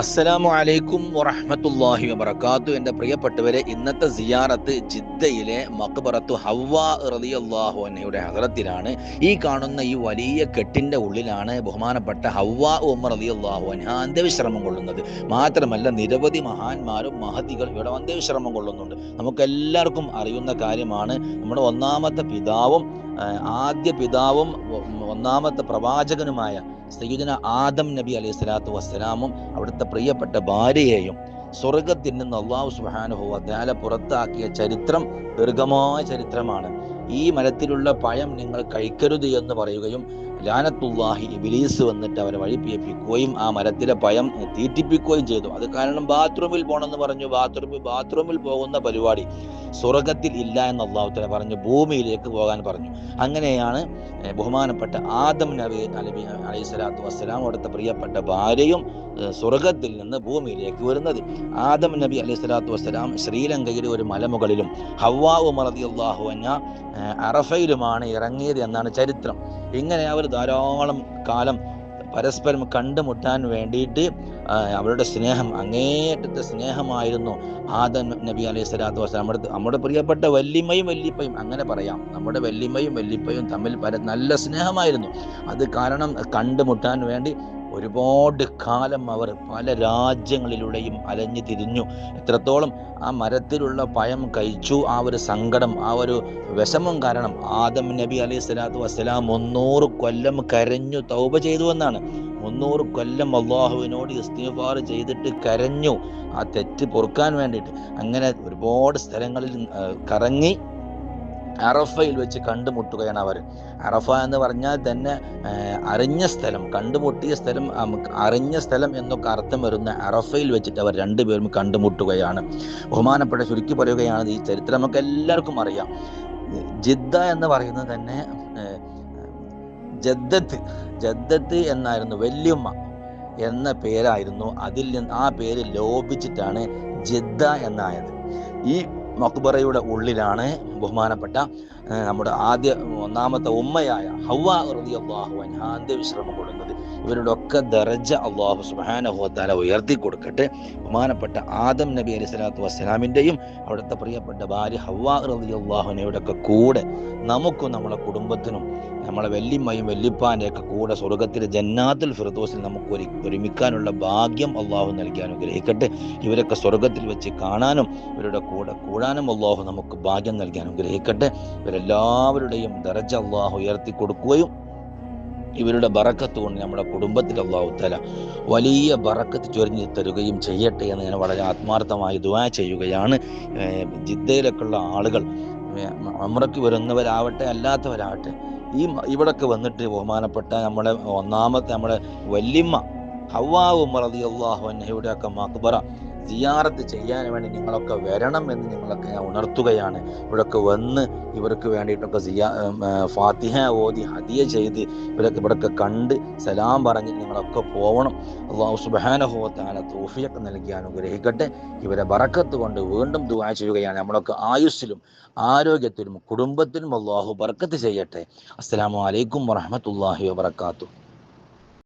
അസ്സലാമു അലൈക്കും വറഹമത്തല്ലാഹി വബർക്കാത്തു എന്റെ പ്രിയപ്പെട്ടവരെ ഇന്നത്തെ സിയാറത്ത് ജിദ്ദയിലെ മക്ബറത്തു ഹവ്വ റളിയല്ലാഹു അൻഹയുടെ ഹസരത്തിലാണ്. ഈ കാണുന്ന ഈ വലിയ കെട്ടിന്റെ ഉള്ളിലാണ് ബഹുമാനപ്പെട്ട ഹവ്വ ഉമ്മ റളിയല്ലാഹു അൻഹ അന്ത്യവിശ്രമം കൊള്ളുന്നത്. മാത്രമല്ല നിരവധി മഹാന്മാരും മഹതികൾ ഇവിടെ അന്ത്യവിശ്രമം കൊള്ളുന്നുണ്ട്. നമുക്കെല്ലാവർക്കും അറിയുന്ന കാര്യമാണ് നമ്മുടെ ഒന്നാമത്തെ പിതാവും ആദ്യ പിതാവും ഒന്നാമത്തെ പ്രവാചകനുമായ സയ്യിദന ആദം നബി അലൈഹി സ്വലാത്തു വസ്സലാമും അവിടുത്തെ പ്രിയപ്പെട്ട ഭാര്യയെയും സ്വർഗത്തിൽ നിന്ന് അള്ളാഹു സുബ്ഹാനഹു അദ്ദേഹം പുറത്താക്കിയ ചരിത്രം ദീർഘമായ ചരിത്രമാണ്. ഈ മരത്തിലുള്ള പഴം നിങ്ങൾ കഴിക്കരുത് എന്ന് പറയുകയും ലാനത്തുല്ലാഹി ഇബിലീസ് വന്നിട്ട് അവരെ വഴിപ്പിയപ്പിക്കുകയും ആ മരത്തിലെ പഴം തീറ്റിപ്പിക്കുകയും ചെയ്തു. അത് കാരണം ബാത്റൂമിൽ പോകണമെന്ന് പറഞ്ഞു. ബാത്റൂമിൽ ബാത്റൂമിൽ പോകുന്ന പരിപാടി സ്വർഗത്തിൽ ഇല്ല എന്ന് അള്ളാഹുത്തല പറഞ്ഞു. ഭൂമിയിലേക്ക് പോകാൻ പറഞ്ഞു. അങ്ങനെയാണ് ബഹുമാനപ്പെട്ട ആദം നബി അലബി അലൈഹി സ്വലാത്തു വസ്സലാം അവിടുത്തെ പ്രിയപ്പെട്ട ഭാര്യയും സ്വർഗത്തിൽ നിന്ന് ഭൂമിയിലേക്ക് വരുന്നത്. ആദം നബി അലൈഹി സ്വലാത്തു വസ്സലാം ശ്രീലങ്കയിലെ ഒരു മലമുകളിലും ഹവ്വാവ് മറതി അള്ളാഹു അഞ്ഞ അറഫയിലുമാണ് ഇറങ്ങിയത് എന്നാണ് ചരിത്രം. ഇങ്ങനെ അവർ ധാരാളം കാലം പരസ്പരം കണ്ടുമുട്ടാൻ വേണ്ടിയിട്ട് അവരുടെ സ്നേഹം അങ്ങേയറ്റത്തെ സ്നേഹമായിരുന്നു ആദൻ നബി അലൈഹി സ്വലാത്തു വസ്സലാം. നമ്മുടെ നമ്മുടെ പ്രിയപ്പെട്ട വല്ലിമ്മയും വല്ലിപ്പയും അങ്ങനെ പറയാം. നമ്മുടെ വല്ലിമ്മയും വല്ലിപ്പയും തമ്മിൽ പര നല്ല സ്നേഹമായിരുന്നു. അത് കാരണം കണ്ടുമുട്ടാൻ വേണ്ടി ഒരുപാട് കാലം അവർ പല രാജ്യങ്ങളിലൂടെയും അലഞ്ഞു തിരിഞ്ഞു. എത്രത്തോളം ആ മരത്തിലുള്ള പഴം കഴിച്ചു ആ ഒരു സങ്കടം ആ ഒരു വിഷമം കാരണം ആദം നബി അലൈഹി സ്വലാത്തു വസ്സലാം മുന്നൂറ് കൊല്ലം കരഞ്ഞു തൗബ ചെയ്തു എന്നാണ്. മുന്നൂറ് കൊല്ലം അള്ളാഹുവിനോട് ഇസ്തിഫാർ ചെയ്തിട്ട് കരഞ്ഞു. ആ തെറ്റ് പൊറുക്കാൻ വേണ്ടിയിട്ട് അങ്ങനെ ഒരുപാട് സ്ഥലങ്ങളിൽ കറങ്ങി അറഫയിൽ വെച്ച് കണ്ടുമുട്ടുകയാണ് അവർ. അറഫ എന്ന് പറഞ്ഞാൽ തന്നെ അറിഞ്ഞ സ്ഥലം കണ്ടുമുട്ടിയ സ്ഥലം അറിഞ്ഞ സ്ഥലം എന്നൊക്കെ അർത്ഥം വരുന്ന അറഫയിൽ വെച്ചിട്ട് അവർ രണ്ടുപേരും കണ്ടുമുട്ടുകയാണ്. ബഹുമാനപ്പെട്ട ചുരുക്കി പറയുകയാണ് ഈ ചരിത്രം. നമുക്ക് എല്ലാവർക്കും അറിയാം. ജിദ്ദ എന്ന് പറയുന്നത് തന്നെ ജദ്ദത്ത് ജദ്ദത്ത് എന്നായിരുന്നു വല്യമ്മ എന്ന പേരായിരുന്നു. അതിൽ നിന്ന് ആ പേര് ലോപിച്ചിട്ടാണ് ജിദ്ദ എന്നായത്. ഈ മക്ബറയുടെ ഉള്ളിലാണ് ബഹുമാനപ്പെട്ട നമ്മുടെ ആദ്യ ഒന്നാമത്തെ ഉമ്മയായ ഹവ്വ റളിയല്ലാഹു അൻഹ അന്ത്യവിശ്രമം കൊടുക്കുന്നത്. ഇവരുടെ ഒക്കെ ദർജ അള്ളാഹു സുബ്ഹാനഹു വതആല ഉയർത്തി കൊടുക്കട്ടെ ബഹുമാനപ്പെട്ട ആദം നബി അലി സ്വലാത്തു വസ്സലാമിന്റെയും അവിടുത്തെ പ്രിയപ്പെട്ട ഭാര്യ ഹവ്വ അള്ളാഹുനയുടെ ഒക്കെ കൂടെ നമുക്കും നമ്മുടെ കുടുംബത്തിനും നമ്മളെ വെല്ലിമ്മയും വെല്ലിപ്പാന്റെ ഒക്കെ കൂടെ സ്വർഗത്തിലെ ജന്നാത്തുൽ ഫിർദോസിൽ നമുക്ക് ഒരു ഒരുമിക്കാനുള്ള ഭാഗ്യം അള്ളാഹു നൽകി അനുഗ്രഹിക്കട്ടെ. ഇവരൊക്കെ സ്വർഗത്തിൽ വെച്ച് കാണാനും ഇവരുടെ കൂടെ കൂടാനും അള്ളാഹു നമുക്ക് ഭാഗ്യം നൽകി അനുഗ്രഹിക്കട്ടെ. ഇവരെല്ലാവരുടെയും ദറജ അള്ളാഹു ഉയർത്തി കൊടുക്കുകയും ഇവരുടെ ബറക്കത്ത് കൊണ്ട് നമ്മുടെ കുടുംബത്തിൽ അള്ളാഹു തല വലിയ ബറക്കത്ത് ചൊരിഞ്ഞ് തരുകയും ചെയ്യട്ടെ എന്ന് ഞാൻ വളരെ ആത്മാർത്ഥമായി ദുആ ചെയ്യുകയാണ്. ജിദ്ദയിലൊക്കെയുള്ള ആളുകൾ അമ്രയ്ക്ക് വരുന്നവരാവട്ടെ അല്ലാത്തവരാവട്ടെ ഈ ഇവിടൊക്കെ വന്നിട്ട് ബഹുമാനപ്പെട്ട നമ്മുടെ ഒന്നാമത്തെ നമ്മുടെ വല്യമ്മ ഹവാവ് മറതി അള്ളാഹു അന്നയുടെ ഒക്കെ മക്ബറ സിയാറത്ത് ചെയ്യാൻ വേണ്ടി നിങ്ങളൊക്കെ വരണം എന്ന് നിങ്ങളൊക്കെ ഞാൻ ഉണർത്തുകയാണ്. ഇവിടൊക്കെ വന്ന് ഇവർക്ക് വേണ്ടിയിട്ടൊക്കെ സിയാ ഫാത്തിഹ ഓതി ഹദിയ ചെയ്ത് ഇവരൊക്കെ ഇവിടൊക്കെ കണ്ട് സലാം പറഞ്ഞ് നിങ്ങളൊക്കെ പോകണം അള്ളാഹു സുബാനഹോത്താന തോഫിയൊക്കെ നൽകി അനുഗ്രഹിക്കട്ടെ. ഇവരെ ബറക്കത്ത് കൊണ്ട് വീണ്ടും ദുവാ ചെയ്യുകയാണ് നമ്മളൊക്കെ ആയുസ്സിലും ആരോഗ്യത്തിലും കുടുംബത്തിലും അള്ളാഹു ബറക്കത്ത് ചെയ്യട്ടെ. അസ്സലാമു അലൈക്കും വറഹ്മത്തുള്ളാഹി വബറകാതുഹു.